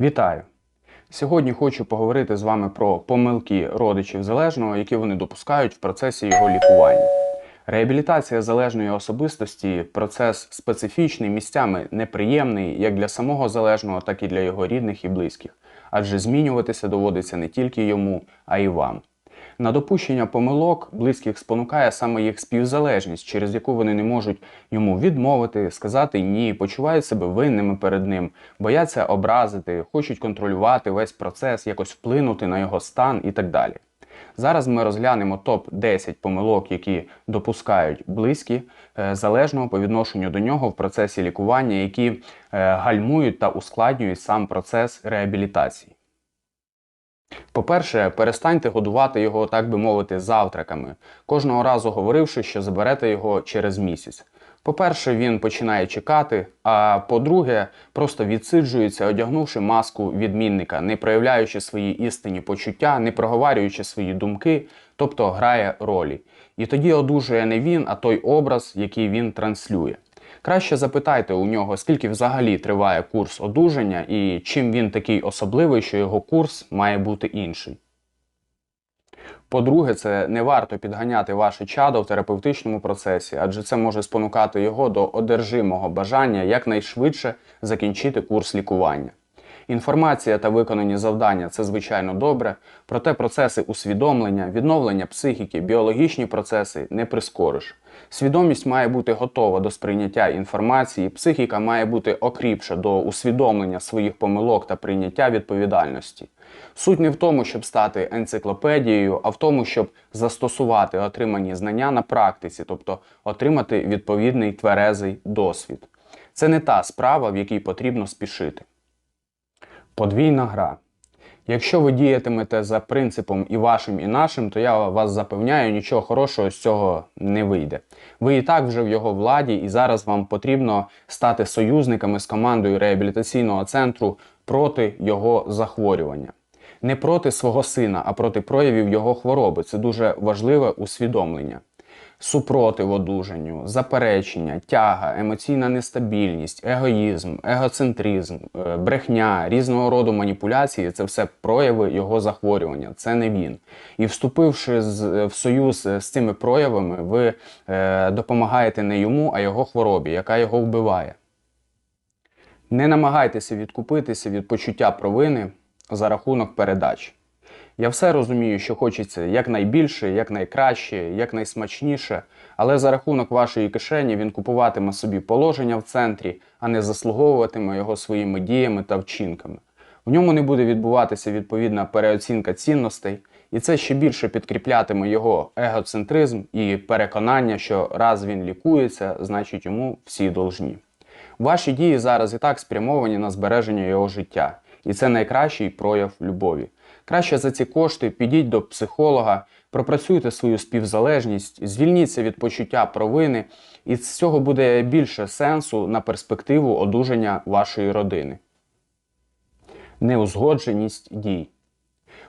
Вітаю! Сьогодні хочу поговорити з вами про помилки родичів залежного, які вони допускають в процесі його лікування. Реабілітація залежної особистості процес специфічний, місцями неприємний як для самого залежного, так і для його рідних і близьких, адже змінюватися доводиться не тільки йому, а й вам. На допущення помилок близьких спонукає саме їх співзалежність, через яку вони не можуть йому відмовити, сказати ні, почувають себе винними перед ним, бояться образити, хочуть контролювати весь процес, якось вплинути на його стан і так далі. Зараз ми розглянемо топ-10 помилок, які допускають близькі е, залежного по відношенню до нього в процесі лікування, які е, гальмують та ускладнюють сам процес реабілітації. По-перше, перестаньте годувати його, так би мовити, завтраками, кожного разу говоривши, що заберете його через місяць. По-перше, він починає чекати, а по-друге, просто відсиджується, одягнувши маску відмінника, не проявляючи свої істинні почуття, не проговорюючи свої думки, тобто грає ролі. І тоді одужує не він, а той образ, який він транслює. Краще запитайте у нього, скільки взагалі триває курс одужання і чим він такий особливий, що його курс має бути інший. По-друге, це не варто підганяти ваше чадо в терапевтичному процесі, адже це може спонукати його до одержимого бажання якнайшвидше закінчити курс лікування. Інформація та виконані завдання це звичайно добре, проте процеси усвідомлення, відновлення психіки, біологічні процеси не прискориш. Свідомість має бути готова до сприйняття інформації, психіка має бути окріпша до усвідомлення своїх помилок та прийняття відповідальності. Суть не в тому, щоб стати енциклопедією, а в тому, щоб застосувати отримані знання на практиці, тобто отримати відповідний тверезий досвід. Це не та справа, в якій потрібно спішити. Подвійна гра. Якщо ви діятимете за принципом і вашим, і нашим, то я вас запевняю, нічого хорошого з цього не вийде. Ви і так вже в його владі, і зараз вам потрібно стати союзниками з командою реабілітаційного центру проти його захворювання. Не проти свого сина, а проти проявів його хвороби. Це дуже важливе усвідомлення супротив одужанню, заперечення, тяга, емоційна нестабільність, егоїзм, егоцентризм, е, брехня, різного роду маніпуляції це все прояви його захворювання. Це не він. І вступивши в союз з цими проявами, ви е, допомагаєте не йому, а його хворобі, яка його вбиває. Не намагайтеся відкупитися від почуття провини за рахунок передач. Я все розумію, що хочеться якнайбільше, якнайкраще, якнайсмачніше, але за рахунок вашої кишені він купуватиме собі положення в центрі, а не заслуговуватиме його своїми діями та вчинками. В ньому не буде відбуватися відповідна переоцінка цінностей, і це ще більше підкріплятиме його егоцентризм і переконання, що раз він лікується, значить йому всі должні. Ваші дії зараз і так спрямовані на збереження його життя, і це найкращий прояв любові. Краще за ці кошти підіть до психолога, пропрацюйте свою співзалежність, звільніться від почуття провини, і з цього буде більше сенсу на перспективу одужання вашої родини. Неузгодженість дій.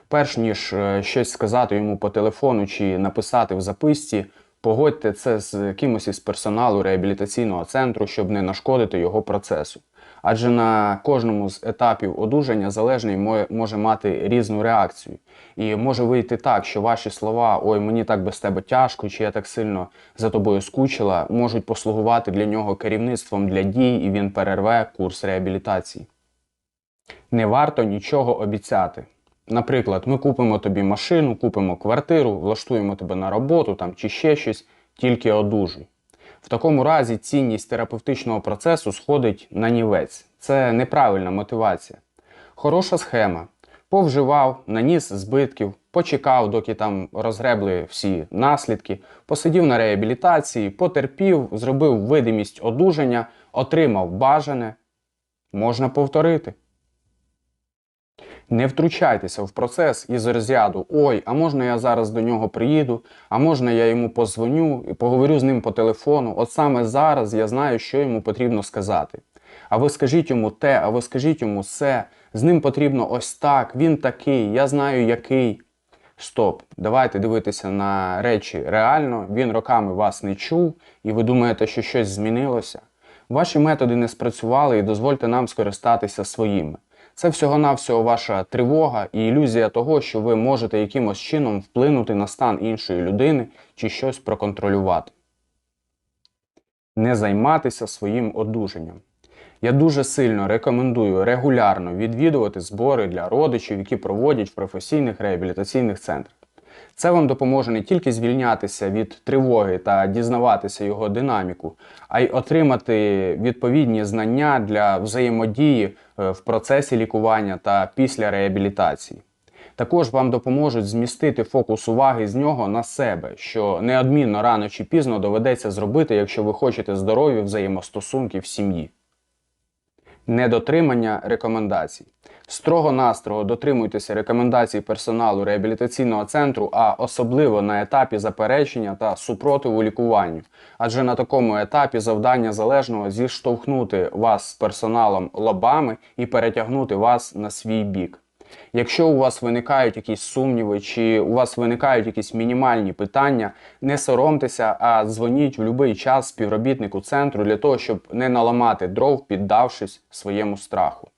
Перш ніж е, щось сказати йому по телефону чи написати в записці, погодьте це з кимось із персоналу реабілітаційного центру, щоб не нашкодити його процесу адже на кожному з етапів одужання залежний може мати різну реакцію. І може вийти так, що ваші слова Ой, мені так без тебе тяжко, чи я так сильно за тобою скучила, можуть послугувати для нього керівництвом для дій, і він перерве курс реабілітації. Не варто нічого обіцяти. Наприклад, ми купимо тобі машину, купимо квартиру, влаштуємо тебе на роботу там, чи ще щось, тільки одужуй. В такому разі цінність терапевтичного процесу сходить на нівець. Це неправильна мотивація. Хороша схема. Повживав, наніс збитків, почекав, доки там розгребли всі наслідки, посидів на реабілітації, потерпів, зробив видимість одужання, отримав бажане. Можна повторити. Не втручайтеся в процес із розряду Ой, а можна я зараз до нього приїду, а можна я йому позвоню і поговорю з ним по телефону. От саме зараз я знаю, що йому потрібно сказати. А ви скажіть йому те, а ви скажіть йому все. З ним потрібно ось так, він такий, я знаю який. Стоп, давайте дивитися на речі реально, він роками вас не чув, і ви думаєте, що щось змінилося. Ваші методи не спрацювали і дозвольте нам скористатися своїми. Це всього-навсього ваша тривога і ілюзія того, що ви можете якимось чином вплинути на стан іншої людини чи щось проконтролювати. Не займатися своїм одужанням. Я дуже сильно рекомендую регулярно відвідувати збори для родичів, які проводять в професійних реабілітаційних центрах. Це вам допоможе не тільки звільнятися від тривоги та дізнаватися його динаміку, а й отримати відповідні знання для взаємодії в процесі лікування та після реабілітації. Також вам допоможуть змістити фокус уваги з нього на себе, що неодмінно рано чи пізно доведеться зробити, якщо ви хочете здорові взаємостосунки в сім'ї. Недотримання рекомендацій. Строго-настрого дотримуйтеся рекомендацій персоналу реабілітаційного центру, а особливо на етапі заперечення та супротиву лікуванню. Адже на такому етапі завдання залежного зіштовхнути вас з персоналом лобами і перетягнути вас на свій бік. Якщо у вас виникають якісь сумніви, чи у вас виникають якісь мінімальні питання, не соромтеся, а дзвоніть в будь-який час співробітнику центру для того, щоб не наламати дров, піддавшись своєму страху.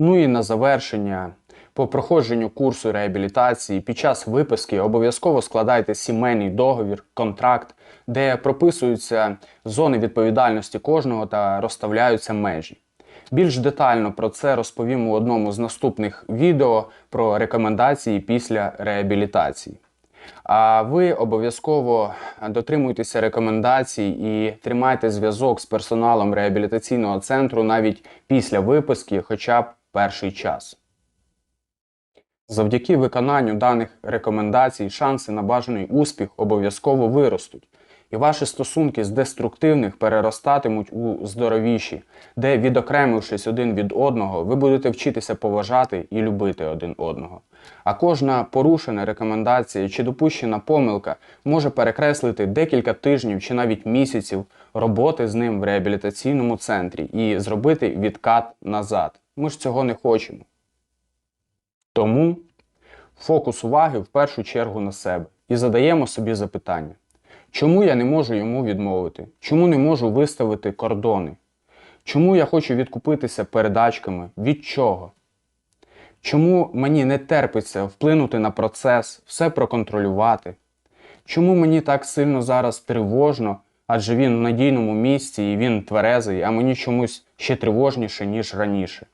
Ну і на завершення, по проходженню курсу реабілітації під час виписки обов'язково складайте сімейний договір, контракт, де прописуються зони відповідальності кожного та розставляються межі. Більш детально про це розповім у одному з наступних відео про рекомендації після реабілітації. А ви обов'язково дотримуйтеся рекомендацій і тримайте зв'язок з персоналом реабілітаційного центру навіть після виписки, хоча б перший час. Завдяки виконанню даних рекомендацій шанси на бажаний успіх обов'язково виростуть, і ваші стосунки з деструктивних переростатимуть у здоровіші, де, відокремившись один від одного, ви будете вчитися поважати і любити один одного. А кожна порушена рекомендація чи допущена помилка може перекреслити декілька тижнів чи навіть місяців роботи з ним в реабілітаційному центрі і зробити відкат назад. Ми ж цього не хочемо. Тому фокус уваги в першу чергу на себе і задаємо собі запитання. Чому я не можу йому відмовити? Чому не можу виставити кордони? Чому я хочу відкупитися передачками? Від чого? Чому мені не терпиться вплинути на процес, все проконтролювати? Чому мені так сильно зараз тривожно, адже він в надійному місці і він тверезий, а мені чомусь ще тривожніше, ніж раніше?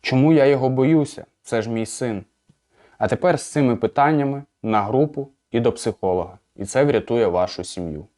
Чому я його боюся? Це ж мій син. А тепер з цими питаннями на групу і до психолога. І це врятує вашу сім'ю.